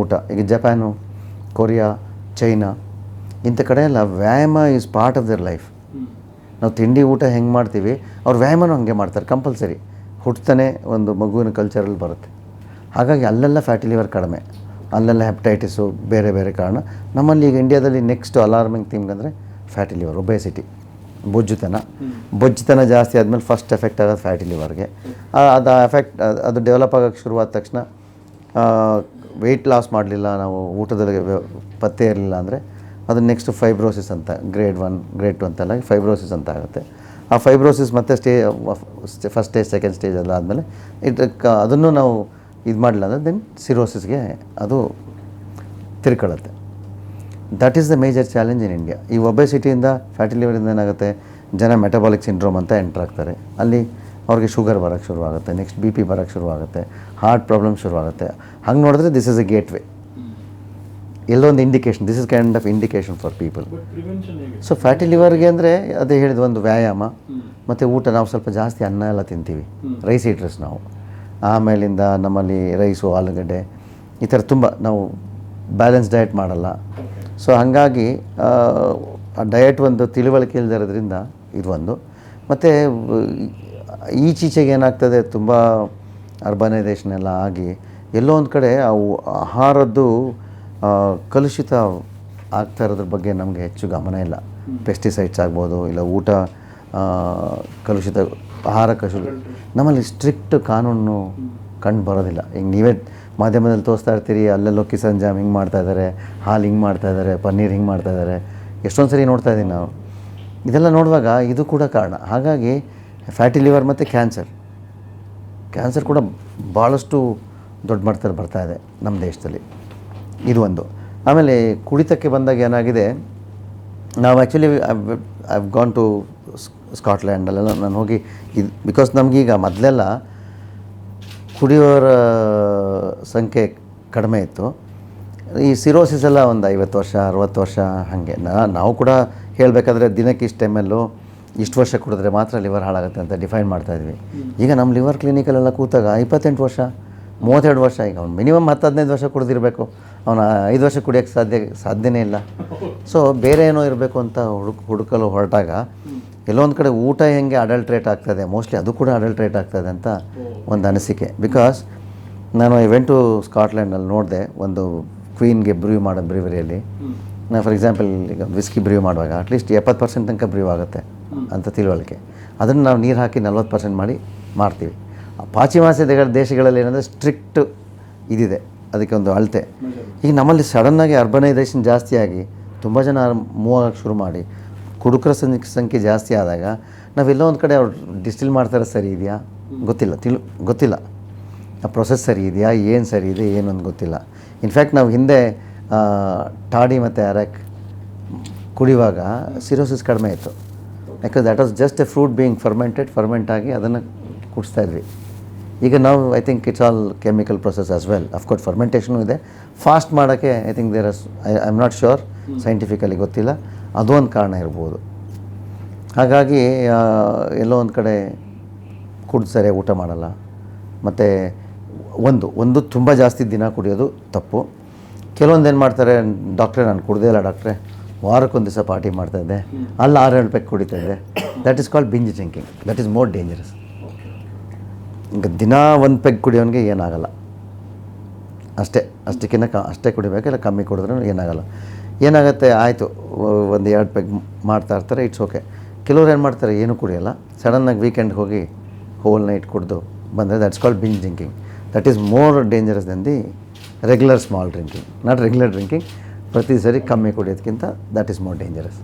ಊಟ, ಈಗ Japan, Korea, China, ಇಂಥ ಕಡೆ ಎಲ್ಲ ವ್ಯಾಯಾಮ is part of their life ನಾವು ತಿಂಡಿ, ಊಟ ಹೆಂಗೆ ಮಾಡ್ತೀವಿ, ಅವ್ರು ವ್ಯಾಯಾಮನೂ ಹಾಗೆ ಮಾಡ್ತಾರೆ ಕಂಪಲ್ಸರಿ ಹುಟ್ಟತಾನೆ ಒಂದು ಮಗುವಿನ ಕಲ್ಚರಲ್ಲಿ ಬರುತ್ತೆ. ಹಾಗಾಗಿ ಅಲ್ಲೆಲ್ಲ ಫ್ಯಾಟಿ ಲಿವರ್ ಕಡಿಮೆ. ಅಲ್ಲೆಲ್ಲ ಹೆಪ್ಟೈಟಿಸು ಬೇರೆ ಬೇರೆ ಕಾರಣ. ನಮ್ಮಲ್ಲಿ ಈಗ ಇಂಡಿಯಾದಲ್ಲಿ ನೆಕ್ಸ್ಟ್ ಅಲಾರ್ಮಿಂಗ್ ಥಿಂಗ್ ಅಂದರೆ ಫ್ಯಾಟಿ ಲಿವರ್ ಒಬೇಸಿಟಿ ಬೊಜ್ಜುತನ. ಬೊಜ್ಜುತನ ಜಾಸ್ತಿ ಆದಮೇಲೆ ಫಸ್ಟ್ ಎಫೆಕ್ಟ್ ಆಗೋದು ಫ್ಯಾಟಿ ಲಿವರ್ಗೆ ಅದು ಎಫೆಕ್ಟ್ ಅದು ಡೆವಲಪ್ ಆಗೋಕ್ಕೆ ಶುರುವಾದ ತಕ್ಷಣ ವೆಯ್ಟ್ ಲಾಸ್ ಮಾಡಲಿಲ್ಲ, ನಾವು ಊಟದಲ್ಲಿ ಪತ್ತೆ ಇರಲಿಲ್ಲ ಅಂದರೆ ಅದು ನೆಕ್ಸ್ಟ್ ಫೈಬ್ರೋಸಿಸ್ ಅಂತ ಗ್ರೇಡ್ ಒನ್ ಗ್ರೇಡ್ ಟು ಅಂತೆಲ್ಲ ಫೈಬ್ರೋಸಿಸ್ ಅಂತ ಆಗುತ್ತೆ. ಆ ಫೈಬ್ರೋಸಿಸ್ ಮತ್ತೆ stay first stage second stage ಎಲ್ಲ ಆದಮೇಲೆ ಇದಕ್ಕೆ ಅದನ್ನು ನಾವು ಇದು ಮಾಡಲಿಲ್ಲ ಅಂದರೆ ದೆನ್ ಸಿರೋಸಿಸ್ಗೆ ಅದು ತಿರ್ಕೊಳ್ಳುತ್ತೆ. That is the major challenge in India ಈ ಒಬೆಸಿಟಿಯಿಂದ ಫ್ಯಾಟಿ ಲಿವರಿಂದ ಏನಾಗುತ್ತೆ? ಜನ ಮೆಟಬಾಲಿಕ್ ಸಿಂಡ್ರೋಮ್ ಅಂತ ಎಂಟ್ರ್ ಆಗ್ತಾರೆ. ಅಲ್ಲಿ ಅವ್ರಿಗೆ ಶುಗರ್ ಬರೋಕ್ಕೆ ಶುರುವಾಗುತ್ತೆ ನೆಕ್ಸ್ಟ್ ಬಿ ಪಿ ಬರೋಕ್ಕೆ ಶುರುವಾಗುತ್ತೆ ಹಾರ್ಟ್ ಪ್ರಾಬ್ಲಮ್ ಶುರುವಾಗುತ್ತೆ. ಹಂಗೆ ನೋಡಿದ್ರೆ this is a gateway ಎಲ್ಲೊಂದು indication this is kind of indication for people so fatty ಲಿವರ್ಗೆ ಅಂದರೆ ಅದೇ ಹೇಳಿದ ಒಂದು ವ್ಯಾಯಾಮ ಮತ್ತು ಊಟ ನಾವು ಸ್ವಲ್ಪ ಜಾಸ್ತಿ ಅನ್ನ ಎಲ್ಲ ತಿಂತೀವಿ ರೈಸ್ ಈಟ್ರಸ್ ನಾವು. ಆಮೇಲಿಂದ ನಮ್ಮಲ್ಲಿ ರೈಸು ಆಲೂಗಡ್ಡೆ ಈ ಥರ ತುಂಬ ನಾವು ಬ್ಯಾಲೆನ್ಸ್ ಡಯಟ್ ಮಾಡಲ್ಲ. ಸೊ ಹಾಗಾಗಿ ಆ ಡಯಟ್ ಒಂದು ತಿಳುವಳಿಕೆ ಇಲ್ಲದಿರೋದ್ರಿಂದ ಇದು ಒಂದು. ಮತ್ತು ಈಚೀಚೆಗೆ ಏನಾಗ್ತದೆ ತುಂಬ ಅರ್ಬನೈಸೇಷನ್ ಎಲ್ಲ ಆಗಿ ಎಲ್ಲೋ ಒಂದು ಕಡೆ ಅವು ಆಹಾರದ್ದು ಕಲುಷಿತ ಆಗ್ತಾ ಇರೋದ್ರ ಬಗ್ಗೆ ನಮಗೆ ಹೆಚ್ಚು ಗಮನ ಇಲ್ಲ. ಪೆಸ್ಟಿಸೈಡ್ಸ್ ಆಗ್ಬೋದು ಇಲ್ಲ ಊಟ ಕಲುಷಿತ ಆಹಾರ ಕಲುಷಿತ ನಮ್ಮಲ್ಲಿ ಸ್ಟ್ರಿಕ್ಟ್ ಕಾನೂನು ಕಂಡು ಬರೋದಿಲ್ಲ. ಈಗ ನೀವೇ ಮಾಧ್ಯಮದಲ್ಲಿ ತೋರಿಸ್ತಾ ಇರ್ತೀರಿ ಅಲ್ಲೆಲ್ಲೋ ಕಿಸಾನ್ ಜಾಮ್ ಹಿಂಗೆ ಮಾಡ್ತಾ ಇದ್ದಾರೆ ಹಾಲು ಹಿಂಗೆ ಮಾಡ್ತಾ ಇದ್ದಾರೆ ಪನ್ನೀರ್ ಹಿಂಗೆ ಮಾಡ್ತಾ ಇದ್ದಾರೆ ಎಷ್ಟೊಂದು ಸರಿ ನೋಡ್ತಾ ಇದ್ದೀನಿ ನಾವು. ಇದೆಲ್ಲ ನೋಡುವಾಗ ಇದು ಕೂಡ ಕಾರಣ. ಹಾಗಾಗಿ ಫ್ಯಾಟಿ ಲಿವರ್ ಮತ್ತು ಕ್ಯಾನ್ಸರ್ ಕ್ಯಾನ್ಸರ್ ಕೂಡ ಭಾಳಷ್ಟು ದೊಡ್ಡ ಮಟ್ಟದಲ್ಲಿ ಬರ್ತಾ ಇದೆ ನಮ್ಮ ದೇಶದಲ್ಲಿ. ಇದು ಒಂದು. ಆಮೇಲೆ ಕುಡಿತಕ್ಕೆ ಬಂದಾಗ ಏನಾಗಿದೆ? ನಾವು ಆ್ಯಕ್ಚುಲಿ ಐವ್ ಗಾನ್ ಟು ಸ್ಕಾಟ್ಲ್ಯಾಂಡಲ್ಲೆಲ್ಲ ನಾನು ಹೋಗಿ ಇದು ಬಿಕಾಸ್ ನಮಗೀಗ ಮೊದಲೆಲ್ಲ ಕುಡಿಯೋರ ಸಂಖ್ಯೆ ಕಡಿಮೆ ಇತ್ತು. ಈ ಸಿರೋಸಿಸ್ ಎಲ್ಲ ಒಂದು ಐವತ್ತು ವರ್ಷ, ಅರುವತ್ತು ವರ್ಷ ಹಾಗೆ. ನಾವು ಕೂಡ ಹೇಳಬೇಕಾದ್ರೆ ದಿನಕ್ಕೆ ಇಷ್ಟು ಎಂ ಎಲ್ಲು ಇಷ್ಟು ವರ್ಷ ಕುಡಿದ್ರೆ ಮಾತ್ರ ಲಿವರ್ ಹಾಳಾಗುತ್ತೆ ಅಂತ ಡಿಫೈನ್ ಮಾಡ್ತಾಯಿದ್ವಿ ಈಗ ನಮ್ಮ ಲಿವರ್ ಕ್ಲಿನಿಕಲ್ಲೆಲ್ಲ ಕೂತಾಗ ಇಪ್ಪತ್ತೆಂಟು ವರ್ಷ, ಮೂವತ್ತೆರಡು ವರ್ಷ, ಈಗ ಅವ್ನು ಮಿನಿಮಮ್ ಹತ್ತು ಹದಿನೈದು ವರ್ಷ ಕುಡಿದಿರಬೇಕು. ಅವನ ಐದು ವರ್ಷ ಕುಡಿಯೋಕ್ಕೆ ಸಾಧ್ಯ, ಸಾಧ್ಯನೇ ಇಲ್ಲ. ಸೊ ಬೇರೆ ಏನೋ ಇರಬೇಕು ಅಂತ ಹುಡುಕ್, ಹುಡುಕಲು ಹೊರಟಾಗ ಎಲ್ಲೊಂದು ಕಡೆ ಊಟ ಹೆಂಗೆ ಅಡಲ್ಟ್ರೇಟ್ ಆಗ್ತದೆ ಮೋಸ್ಟ್ಲಿ ಅದು ಕೂಡ ಅಡಲ್ಟ್ರೇಟ್ ಆಗ್ತದೆ ಅಂತ ಒಂದು ಅನಿಸಿಕೆ. ಬಿಕಾಸ್ ನಾನು ಇವೆಂಟು ಸ್ಕಾಟ್ಲ್ಯಾಂಡಲ್ಲಿ ನೋಡಿದೆ, ಒಂದು ಕ್ವೀನ್ಗೆ ಬ್ರೀವ್ ಮಾಡೋ, ಬ್ರೀವರಿಯಲ್ಲಿ. ನಾನು ಫಾರ್ ಎಕ್ಸಾಂಪಲ್ ಈಗ ವಿಸ್ಕಿ ಬ್ರೀವ್ ಮಾಡುವಾಗ ಅಟ್ಲೀಸ್ಟ್ ಎಪ್ಪತ್ತು ಪರ್ಸೆಂಟ್ ತನಕ ಬ್ರೀವ್ ಆಗುತ್ತೆ ಅಂತ ತಿಳುವಳಿಕೆ. ಅದನ್ನು ನಾವು ನೀರು ಹಾಕಿ ನಲ್ವತ್ತು ಪರ್ಸೆಂಟ್ ಮಾಡಿ ಮಾಡ್ತೀವಿ. ಪಾಶ್ಚಿಮಾತ್ಯ ದೇಶ- ದೇಶಗಳಲ್ಲಿ ಏನಂದರೆ ಸ್ಟ್ರಿಕ್ಟ್ ಇದಿದೆ. ಅದಕ್ಕೆ ಒಂದು ಅಳತೆ. ಈಗ ನಮ್ಮಲ್ಲಿ ಸಡನ್ನಾಗಿ ಅರ್ಬನೈಸೇಷನ್ ಜಾಸ್ತಿಯಾಗಿ ತುಂಬ ಜನ ಮೂವ್ ಆಗಕ್ಕೆ ಶುರು ಮಾಡಿ, ಕುಡುಕರ ಸಂಖ್ಯೆ ಜಾಸ್ತಿ ಆದಾಗ ನಾವೆಲ್ಲೋ ಒಂದು ಕಡೆ ಅವ್ರು ಡಿಸ್ಟಿಲ್ ಮಾಡ್ತಾರೆ ಸರಿ ಇದೆಯಾ? ಗೊತ್ತಿಲ್ಲ. ತಿಳು, ಗೊತ್ತಿಲ್ಲ. ಆ ಪ್ರೊಸೆಸ್ ಸರಿ ಇದೆಯಾ? ಏನು ಸರಿ ಇದೆ? ಏನು ಅಂತ ಗೊತ್ತಿಲ್ಲ. ಇನ್ಫ್ಯಾಕ್ಟ್ ನಾವು ಹಿಂದೆ ಟಾಡಿ ಮತ್ತು ಅರಕ್ ಕುಡಿಯುವಾಗ ಸಿರೋಸಿಸ್ ಕಡಿಮೆ ಇತ್ತು. ಯಾಕಂದ್ರೆ that was just a fruit being fermented ferment ಆಗಿ ಅದನ್ನು ಕುಡಿಸ್ತಾ ಇದ್ವಿ. ಈಗ ನಾವು I think it's all chemical process as well of course fermentation ಇದೆ. ಫಾಸ್ಟ್ ಮಾಡೋಕ್ಕೆ I think there as I I am not sure scientifically ಗೊತ್ತಿಲ್ಲ. ಅದು ಒಂದು ಕಾರಣ ಇರ್ಬೋದು. ಹಾಗಾಗಿ ಎಲ್ಲೋ ಒಂದು ಕಡೆ ಕುಡ್ದು ಊಟ ಮಾಡಲ್ಲ. ಮತ್ತು ಒಂದು ಒಂದು ತುಂಬ ಜಾಸ್ತಿ ದಿನ ಕುಡಿಯೋದು ತಪ್ಪು. ಕೆಲವೊಂದು ಏನು ಮಾಡ್ತಾರೆ ಡಾಕ್ಟ್ರೆ ನಾನು ಕುಡ್ದೇ ಇಲ್ಲ ಡಾಕ್ಟ್ರೆ ವಾರಕ್ಕೊಂದು ದಿವಸ ಪಾರ್ಟಿ ಮಾಡ್ತಾಯಿದ್ದೆ ಅಲ್ಲಿ ಆರು ಏಳು ಪೆಕ್ ಕುಡಿತಾ ಇದ್ದೆ. That is called binge drinking that is more dangerous ಈಗ ದಿನ ಒಂದು ಪೆಗ್ ಕುಡಿಯೋನಿಗೆ ಏನಾಗಲ್ಲ. ಅಷ್ಟೇ ಅಷ್ಟಕ್ಕಿಂತ ಕ, ಅಷ್ಟೇ ಕುಡಿಬೇಕು, ಇಲ್ಲ ಕಮ್ಮಿ ಕುಡಿದ್ರೂ ಏನಾಗಲ್ಲ. ಏನಾಗುತ್ತೆ, ಆಯಿತು ಒಂದು ಎರಡು ಪೆಗ್ ಮಾಡ್ತಾ ಇರ್ತಾರೆ ಇಟ್ಸ್ ಓಕೆ ಕೆಲವ್ರು ಏನು ಮಾಡ್ತಾರೆ, ಏನೂ ಕುಡಿಯಲ್ಲ. ಸಡನ್ನಾಗಿ ವೀಕೆಂಡ್ಗೆ ಹೋಗಿ ಹೋಲ್ ನೈಟ್ ಕುಡಿದು ಬಂದರೆ that's called binge drinking that is more dangerous then the regular small drinking not regular drinking ಪ್ರತಿ ಸರಿ ಕಮ್ಮಿ ಕುಡಿಯೋದಕ್ಕಿಂತ ದಟ್ ಈಸ್ ಮೋರ್ ಡೇಂಜರಸ್